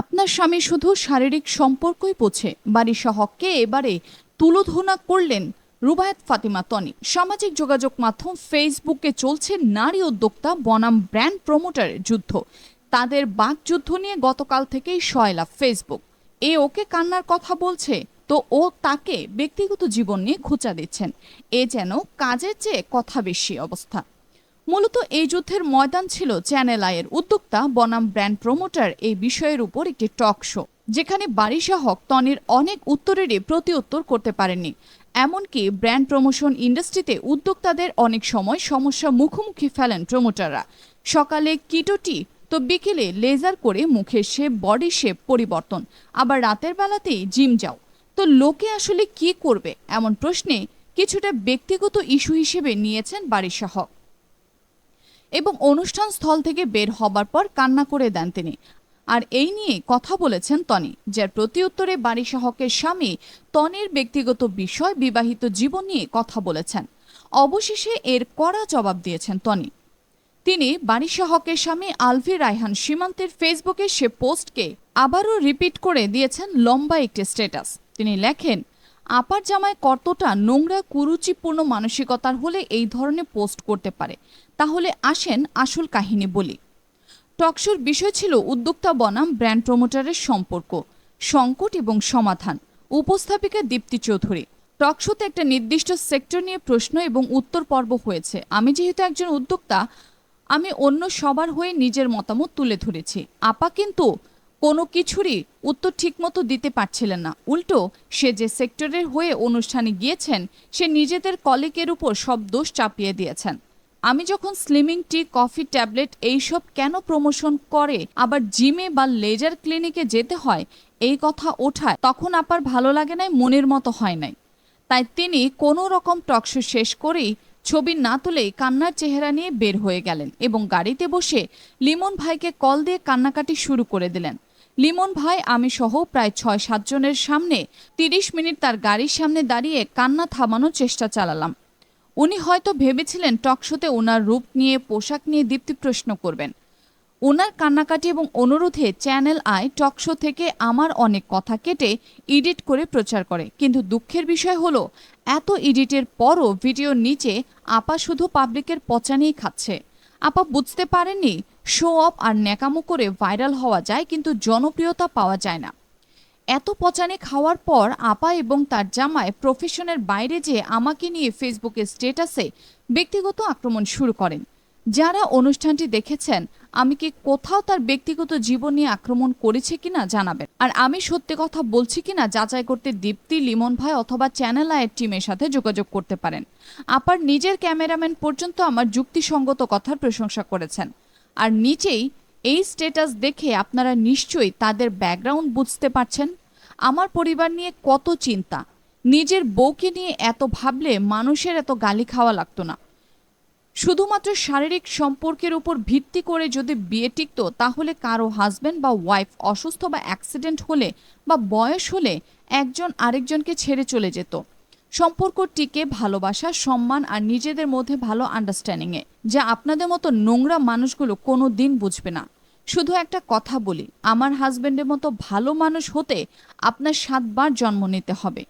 আপনার স্বামী শুধু শারীরিক সম্পর্কই পোছে বারিশা হককে এবারে তুলোধনা করলেন রুবায়াত ফাতিমা তনি। সামাজিক যোগাযোগ মাধ্যম ফেসবুকে চলছে নারী উদ্যোক্তা বনাম ব্র্যান্ড প্রমোটারের যুদ্ধ। তাদের বাকযুদ্ধ নিয়ে গতকাল থেকেই শয়লা ফেসবুক। এ ওকে কান্নার কথা বলছে, তো ও তাকে ব্যক্তিগত জীবন নিয়ে খোঁচা দিচ্ছেন। এ যেন কাজের চেয়ে কথা বেশি অবস্থা। মূলত এই যুদ্ধের ময়দান ছিল চ্যানেল আয়ের উদ্যোক্তা, বনাম ব্র্যান্ড প্রমোটার, এই বিষয়ের উপর একটি টক শো, যেখানে বারিশা হক তনির অনেক উত্তরেরই প্রতি উত্তর করতে পারেননি। এমনকি ব্র্যান্ড প্রমোশন ইন্ডাস্ট্রিতে উদ্যোক্তাদের অনেক সময় সমস্যা মুখোমুখি ফেলেন প্রমোটাররা। সকালে কিটোটি তো বিকেলে লেজার করে মুখের শেপ, বডি শেপ পরিবর্তন, আবার রাতের বেলাতেই জিম যাও। তো লোকে আসলে কি করবে, এমন প্রশ্নে কিছুটা ব্যক্তিগত ইস্যু হিসেবে নিয়েছেন বারিশা হক। এবং অনুষ্ঠান স্থল থেকে বের হবার পর কান্না করে দেন তিনি। আর এই নিয়ে কথা বলেছেন তনি, যার প্রতি উত্তরে বারিশা হকের স্বামী তনির ব্যক্তিগত বিষয় বিবাহিত জীবন নিয়ে কথা বলেছেন। অবশেষে এর কড়া জবাব দিয়েছেন তনি। তিনি বারিশা হকের স্বামী আলভি রায়হান সীমান্তের ফেসবুকে সে পোস্টকে আবারও রিপিট করে দিয়েছেন লম্বা একটি স্ট্যাটাস। তিনি লেখেন, আপার জামায় কতটা নোংরা, কুরুচিপূর্ণ মানসিকতার হলে এই ধরনের পোস্ট করতে পারে। তাহলে আসেন আসল কাহিনী বলি। টকশোর বিষয় ছিল উদ্যোক্তা বনাম ব্র্যান্ড প্রমোটারের সম্পর্ক, সংকট এবং সমাধান। উপস্থাপিকা দীপ্তি চৌধুরী। টকশোতে একটা নির্দিষ্ট সেক্টর নিয়ে প্রশ্ন এবং উত্তর পর্ব হয়েছে। আমি যেহেতু একজন উদ্যোক্তা, আমি অন্য সবার হয়ে নিজের মতামত তুলে ধরেছি। আপা কিন্তু কোনো কিছুরই উত্তর ঠিকমতো দিতে পারছিলেন না। উল্টো, সে যে সেক্টরের হয়ে অনুষ্ঠানে গিয়েছেন, সে নিজেদের কলিকের উপর সব দোষ চাপিয়ে দিয়েছেন। আমি যখন স্লিমিং টি, কফি ট্যাবলেট এইসব কেন প্রমোশন করে, আবার জিমে বা লেজার ক্লিনিকে যেতে হয়, এই কথা ওঠায়, তখন আপার ভালো লাগে নাই, মনের মতো হয় নাই। তাই তিনি কোনো রকম টকশো শেষ করেই ছবি না তুলেই কান্নার চেহারা নিয়ে বের হয়ে গেলেন এবং গাড়িতে বসে লিমন ভাইকে কল দিয়ে কান্নাকাটি শুরু করে দিলেন। লিমন ভাই, আমি সহ প্রায় ছয় সাতজনের সামনে তিরিশ মিনিট তার গাড়ির সামনে দাঁড়িয়ে কান্না থামানোর চেষ্টা চালালাম। উনি হয়তো ভেবেছিলেন টকশোতে ওনার রূপ নিয়ে, পোশাক নিয়ে দীপ্তি প্রশ্ন করবেন। ওনার কান্নাকাটি এবং অনুরোধে চ্যানেল আই টকশো থেকে আমার অনেক কথা কেটে এডিট করে প্রচার করে। কিন্তু দুঃখের বিষয় হলো, এত এডিটের পরও ভিডিওর নিচে আপা শুধু পাবলিকের পচা নিয়েই খাচ্ছে। আপা বুঝতে পারেননি, শো অফ আর ন্যাকামো করে ভাইরাল হওয়া যায়, কিন্তু জনপ্রিয়তা পাওয়া যায় না। এত পচানে খাওয়ার পর আপা এবং তার জামায় প্রফেশনের বাইরে যে আমাকে নিয়ে ফেসবুকে স্টেটাসে ব্যক্তিগত আক্রমণ শুরু করেন। যারা অনুষ্ঠানটি দেখেছেন, আমি কি কোথাও তার ব্যক্তিগত জীবন নিয়ে আক্রমণ করেছে কিনা জানাবেন। আর আমি সত্যি কথা বলছি কিনা যাচাই করতে দীপ্তি, লিমন ভাই অথবা চ্যানেল আয়ের টিমের সাথে যোগাযোগ করতে পারেন। আপার নিজের ক্যামেরাম্যান পর্যন্ত আমার যুক্তিসঙ্গত কথার প্রশংসা করেছেন। আর নিচেই এই স্টেটাস দেখে আপনারা নিশ্চয়ই তাদের ব্যাকগ্রাউন্ড বুঝতে পারছেন। আমার পরিবার নিয়ে কত চিন্তা। নিজের বউকে নিয়ে এত ভাবলে মানুষের এত গালি খাওয়া লাগতো না। শুধুমাত্র শারীরিক সম্পর্কের উপর ভিত্তি করে যদি বিয়ে টিকত, তাহলে কারও হাজবেন্ড বা ওয়াইফ অসুস্থ বা অ্যাক্সিডেন্ট হলে বা বয়স হলে একজন আরেকজনকে ছেড়ে চলে যেত। সম্পর্ক টিকে ভালোবাসা, সম্মান আর নিজেদের মধ্যে ভালো আন্ডারস্ট্যান্ডিংয়ে যা আপনাদের মতো নোংরা মানুষগুলো কোনো দিন বুঝবে না। শুধু একটা কথা বলি, আমার হাজবেন্ডের মতো ভালো মানুষ হতে আপনার সাতবার জন্ম নিতে হবে।